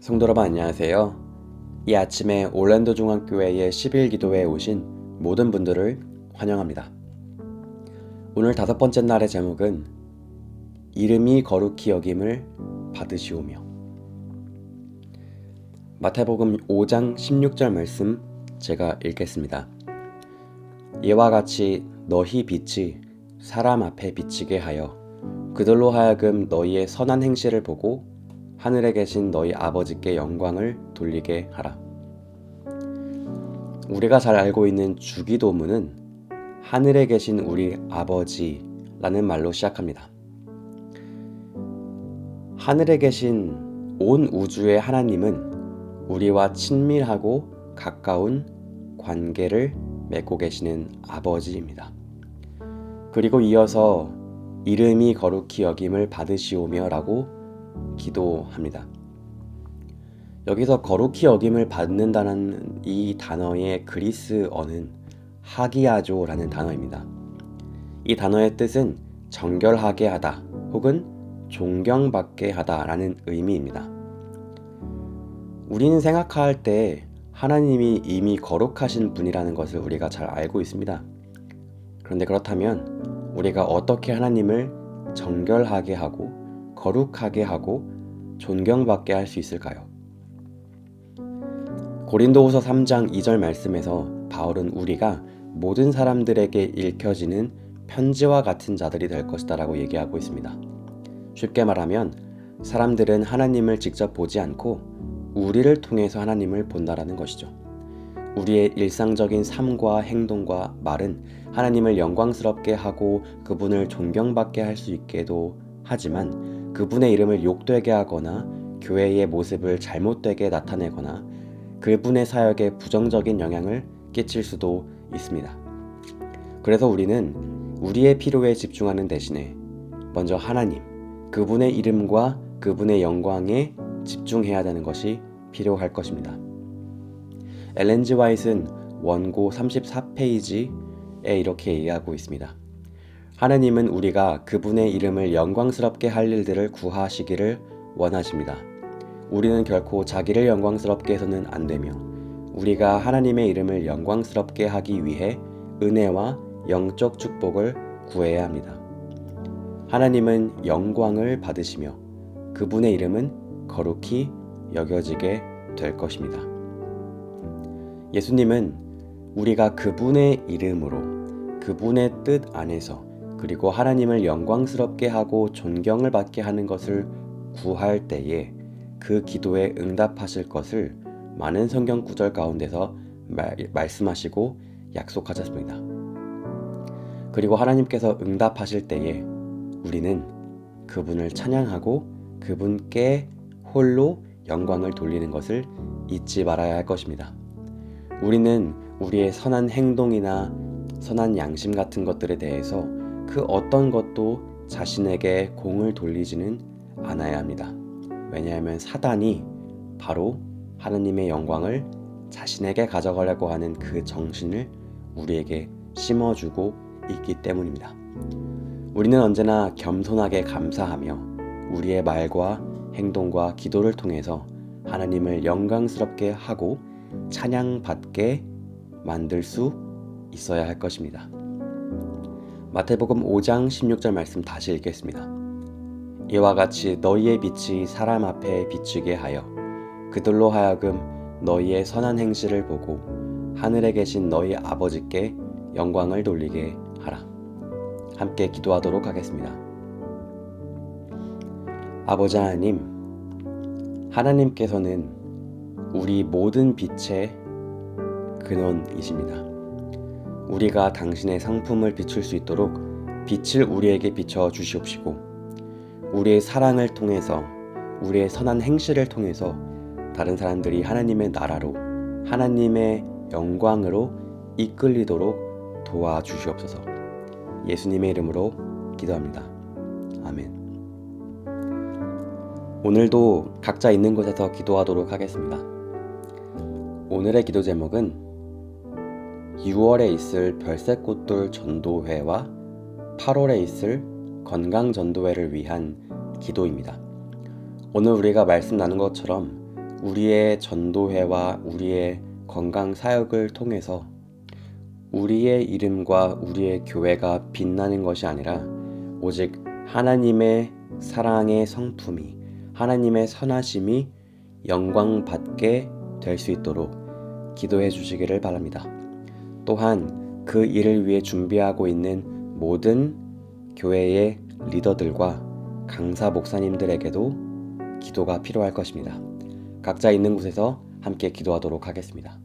성도 여러분 안녕하세요. 이 아침에 올랜도 중앙교회의 10일 기도회에 오신 모든 분들을 환영합니다. 오늘 다섯 번째 날의 제목은 이름이 거룩히 여김을 받으시오며 마태복음 5장 16절 말씀 제가 읽겠습니다. 이와 같이 너희 빛이 사람 앞에 비치게 하여 그들로 하여금 너희의 선한 행실을 보고 하늘에 계신 너희 아버지께 영광을 돌리게 하라. 우리가 잘 알고 있는 주기도문은 하늘에 계신 우리 아버지라는 말로 시작합니다. 하늘에 계신 온 우주의 하나님은 우리와 친밀하고 가까운 관계를 맺고 계시는 아버지입니다. 그리고 이어서 이름이 거룩히 여김을 받으시오며 라고 기도합니다. 여기서 거룩히 여김을 받는다는 이 단어의 그리스어는 하기야조라는 단어입니다. 이 단어의 뜻은 정결하게 하다 혹은 존경받게 하다라는 의미입니다. 우리는 생각할 때 하나님이 이미 거룩하신 분이라는 것을 우리가 잘 알고 있습니다. 그런데 그렇다면 우리가 어떻게 하나님을 정결하게 하고 거룩하게 하고 존경받게 할 수 있을까요? 고린도후서 3장 2절 말씀에서 바울은 우리가 모든 사람들에게 읽혀지는 편지와 같은 자들이 될 것이다라고 얘기하고 있습니다. 쉽게 말하면 사람들은 하나님을 직접 보지 않고 우리를 통해서 하나님을 본다라는 것이죠. 우리의 일상적인 삶과 행동과 말은 하나님을 영광스럽게 하고 그분을 존경받게 할 수 있게도 하지만 그분의 이름을 욕되게 하거나 교회의 모습을 잘못되게 나타내거나 그분의 사역에 부정적인 영향을 끼칠 수도 있습니다. 그래서 우리는 우리의 필요에 집중하는 대신에 먼저 하나님, 그분의 이름과 그분의 영광에 집중해야 되는 것이 필요할 것입니다. 엘렌지 와이트는 원고 34페이지에 이렇게 얘기하고 있습니다. 하나님은 우리가 그분의 이름을 영광스럽게 할 일들을 구하시기를 원하십니다. 우리는 결코 자기를 영광스럽게 해서는 안 되며 우리가 하나님의 이름을 영광스럽게 하기 위해 은혜와 영적 축복을 구해야 합니다. 하나님은 영광을 받으시며 그분의 이름은 거룩히 여겨지게 될 것입니다. 예수님은 우리가 그분의 이름으로 그분의 뜻 안에서 그리고 하나님을 영광스럽게 하고 존경을 받게 하는 것을 구할 때에 그 기도에 응답하실 것을 많은 성경 구절 가운데서 말, 말씀하시고 약속하셨습니다. 그리고 하나님께서 응답하실 때에 우리는 그분을 찬양하고 그분께 홀로 영광을 돌리는 것을 잊지 말아야 할 것입니다. 우리는 우리의 선한 행동이나 선한 양심 같은 것들에 대해서 그 어떤 것도 자신에게 공을 돌리지는 않아야 합니다. 왜냐하면 사단이 바로 하나님의 영광을 자신에게 가져가려고 하는 그 정신을 우리에게 심어주고 있기 때문입니다. 우리는 언제나 겸손하게 감사하며 우리의 말과 행동과 기도를 통해서 하나님을 영광스럽게 하고 찬양받게 만들 수 있어야 할 것입니다. 마태복음 5장 16절 말씀 다시 읽겠습니다. 이와 같이 너희의 빛이 사람 앞에 비추게 하여 그들로 하여금 너희의 선한 행실을 보고 하늘에 계신 너희 아버지께 영광을 돌리게 하라. 함께 기도하도록 하겠습니다. 아버지 하나님, 하나님께서는 우리 모든 빛의 근원이십니다. 우리가 당신의 상품을 비출 수 있도록 빛을 우리에게 비춰 주시옵시고 우리의 사랑을 통해서 우리의 선한 행실을 통해서 다른 사람들이 하나님의 나라로 하나님의 영광으로 이끌리도록 도와주시옵소서. 예수님의 이름으로 기도합니다. 아멘. 오늘도 각자 있는 곳에서 기도하도록 하겠습니다. 오늘의 기도 제목은 6월에 있을 별새꽃돌 전도회와 8월에 있을 건강 전도회를 위한 기도입니다. 오늘 우리가 말씀 나눈 것처럼 우리의 전도회와 우리의 건강 사역을 통해서 우리의 이름과 우리의 교회가 빛나는 것이 아니라 오직 하나님의 사랑의 성품이 하나님의 선하심이 영광 받게 될 수 있도록 기도해 주시기를 바랍니다. 또한 그 일을 위해 준비하고 있는 모든 교회의 리더들과 강사 목사님들에게도 기도가 필요할 것입니다. 각자 있는 곳에서 함께 기도하도록 하겠습니다.